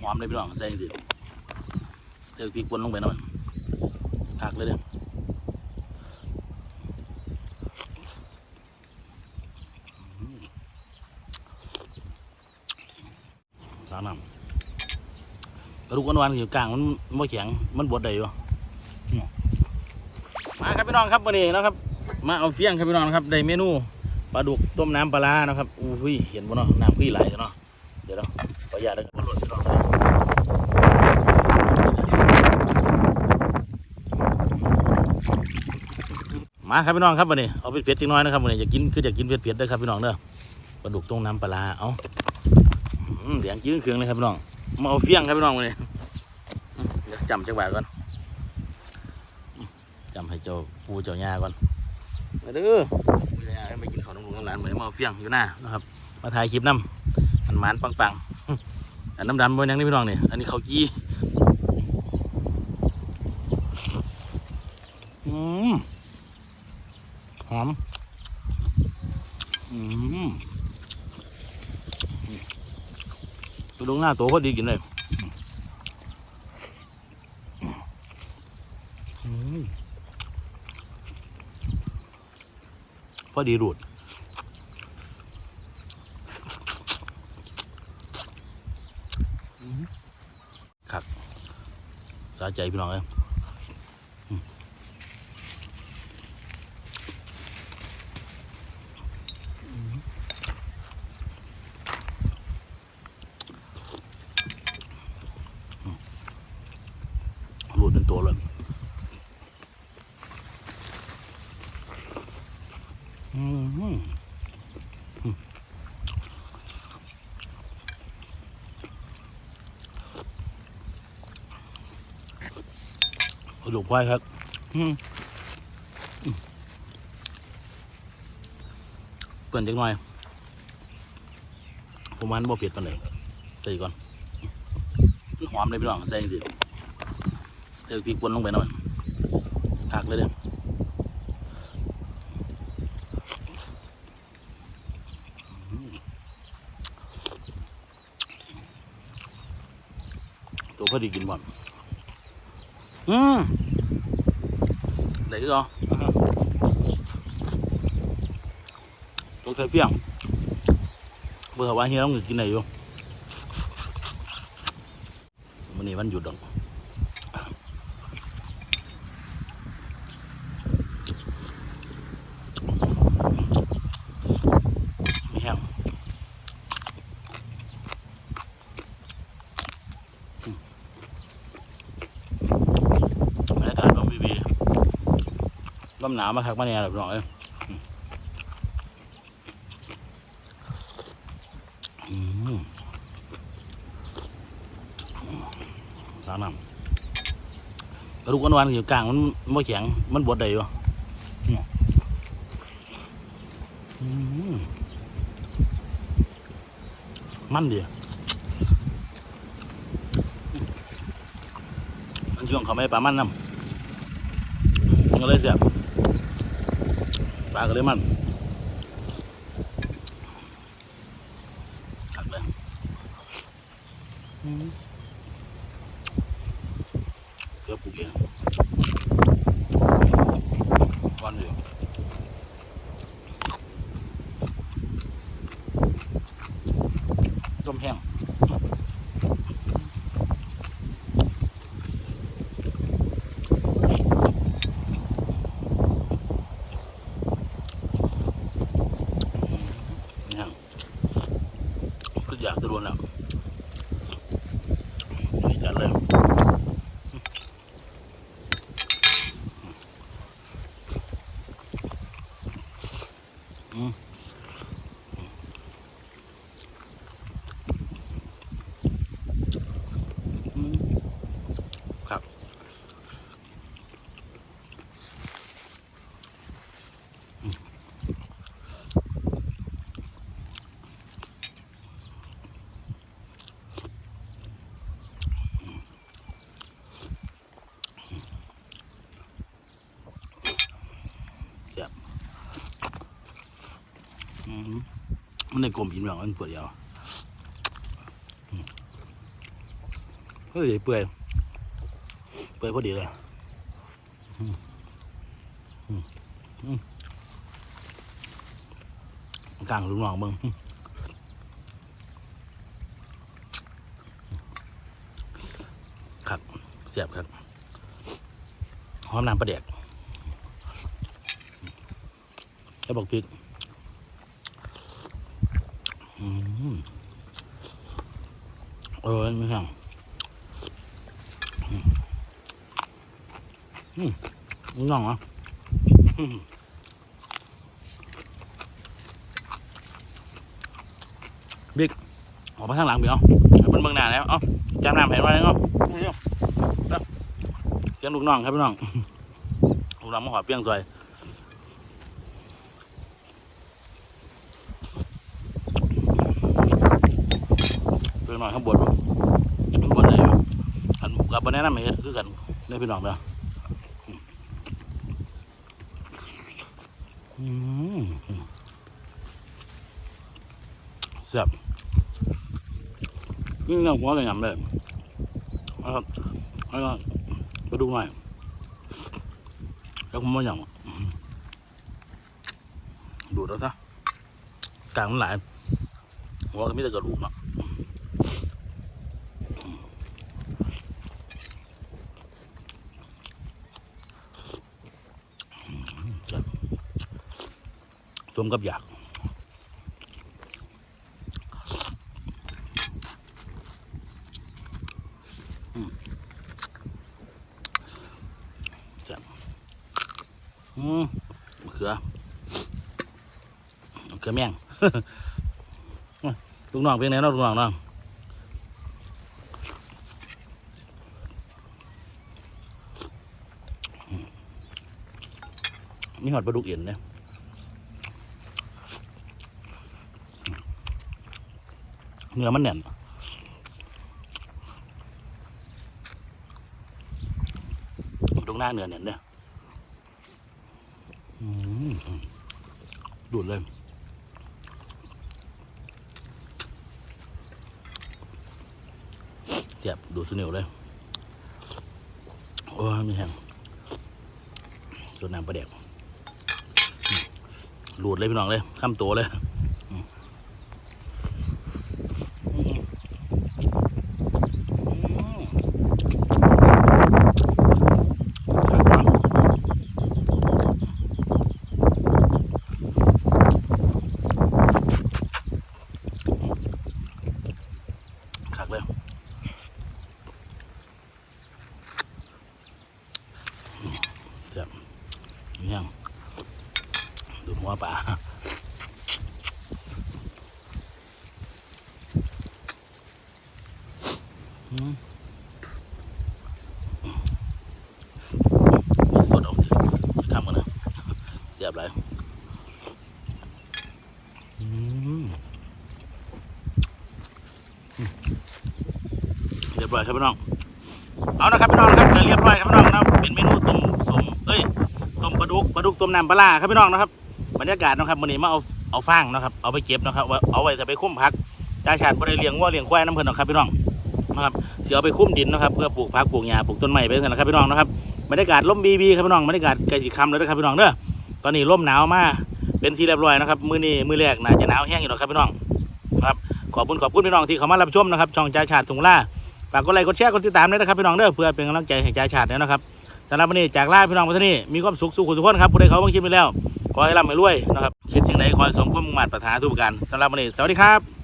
หอมเลยพี่น้องใส่สิเดี๋ยวพริกป่นลงไปหน่อยหักเลยเด้อสามน้ำกระดูกอ่อนๆอยู่กลางมันไม่แข็งมันบดได้อยู่มาครับพี่น้องครับวันนี้นะครับมาเอาเฟี้ยงครับพี่น้องครับได้เมนูปลาดุกต้มน้ำปลาร้านะครับอุ้ยเห็นบ่เนาะน้ำพี่ไหลเนาะเดี๋ยวเนาะ ขออนุญาตนะครับหล่นพี่น้องมาครับพี่น้องครับวันนี้เอาเผ็ดๆจังน้อยนะครับวันนี้อยากกินคืออยากกินเผ็ดๆเด้ครับพี่น้องเด้อปลาดุกต้มน้ำปลาเอาเสียงจื้อเครื่องเลยครับพี่น้องมาเอาเฟี้ยงครับพี่น้องวันนี้เดี๋ยวจำจังหวะก่อนจำให้เจ้าปูเจ้าย่าก่อนมาเด้อไม่กินข้าวน้ำลุงน้ำหลานเหมือนมาเอาเฟี้ยงอยู่หน้านะครับ มาถ่ายคลิปน้ำมันหมานปังๆ อันน้ำดำบนยังนี่พี่น้องนี่อันนี้เขาวจี้อืมหอมอืมตัวลงหน้าโตพอดีกินเลยพอดีรูดครับ สาใจพี่น้องเลยอืมอืมรูดเป็นตัวเลย อืม กระดูกควายครับอืมอืมเปิ่นจังหน่อยประมาณบ่เผ็ดปานใดใส่ก่อนอืมหอมเลยพี่น้องใส่สิเดี๋ยวพริกป่นลงไปหน่อยหักเลยเด้ออืมตัวพอดีกินบ่อน อืมไหนก็ตัวไข่เปียงเบื่อว่าเฮียต้องกินไหนอยู่วันนี้วันหยุดดอกไม่แห้งบรรยากาศลมบีบี ลมหนาวมาคักมาเนี่ยแบบน้อยอืมสามน้ำกระดูกอ่อนๆอยู่กลางมันไม่แข็งมันบดได้อยู่มันดีมันช่วงเขาไม่ปลามันน้ำก็เลยเสียบ ปลาก็เลยมันขักเลยอืมเกือบปลูกเองก้อนเดียวต้มแห้ง เนี่ยก็อยากจะรวนแล้วนี่จัดเลย อื มันในกลมหินแบบมันปวดยาวอืมเฮ้ยเปื่อยเปื่อยพอดีเลยกลางลูกน้องบิ่งครับเสียบครับหอมน้ำปลาแดกแล้วบอกพริก อืมเออไม่สั่งน้องออืมบิ๊กออกมาข้างหลังบียวเอาเป็นเมืองหน้าแล้วเอ้าจำน้ำเห็นมาแล้วเนาะเสียงลูกน้องครับพี่น้องลูกน้องมาหอเปี้ยงซอยเพิ่งห น่อยข้างบนข้างบนเลยอันกับบันแนะนำให้เฮ็ดคือกันได้พี่น้องเด้ออืมแซ่บนี่เงาหัวกันยำเลยนะครับแล้วก็ไปดูหน่อยแล้วผมมาย่างดูดแล้วซะกลางมันหลายหัวก็มีแต่กระดูกเนาะแซ่บ ต้มกับอยากอืมจับอืมมะเขือมะเขือแมงลูกน้องเป็นไงเนาะลูกน้องนาะอืมนี่หอดปลาดุกเอ็นเนี่ย เนื้อมันแน่นตรงหน้าเนื้อเนี่ยเนี่ยดูดเลยเสียบดูดสนิวเลย โอ้ยมีแห้งดูดน้ำปลาแดกอืมรูดเลยพี่น้องเลยข้ามตัวเลย ขักเลยเจ็บ นี่ยังดูหัวป่าสดเอาสิจะข้ามกันนะเสียบเลยเรียบร้อยครับพี่น้อง เอานะครับพี่น้องครับเรียบร้อยครับพี่น้องนะเป็นเมนูต้มสมเอ้ยต้มปลา ดุกปลาดุกต้มน้ำปลาครับพี่น้องนะครับบรรยากาศนะครับวันนี้มาเอาเอาฟางนะครับเอาไปเก็บนะครับเอาไว้จะไปคุ้มพักจ่าชาติบริเลี้ยงวัวเลี้ยงควายน้ำเพิ่นหรอกครับพี่น้องนะครับเสียเอาไปคุ้มดินนะครับเพื่อปลูกพักปลูกหญ้าปลูกต้นไม้ไปเถอะนะครับพี่น้องนะครับบรรยากาศร่มบีบีครับพี่น้องบรรยากาศใกล้สิค่ำแล้วนะครับพี่น้องเด้อตอนนี้ร่มหนาวมาเป็นที่เรียบร้อยนะครับมือนี้มือแรกน่าจะหนาวแห้งอยู่หรอกครับพี่น้องครับขอบคุณขอบคุณพี่น้องที่เข้ามารับชมนะครับช่องจ่าชาติถุงล่าฝากกดไลค์กดแชร์กดติดตามด้วยนะครับพี่น้องเด้อเพื่อเป็นกำลังใจให้จ่าชาตินะครับ สำหรับวันนี้จากลาพี่น้องประเทศนี้มีความสุขสุขทุกคนครับผู้ใดเขาบางคิดไปแล้ว ขอให้ร่ำให้รวยนะครับคิดสิ่งใดขอให้สมความมุ่งมั่นปรารถนาทุกประการสำหรับวันนี้สวัสดีครับ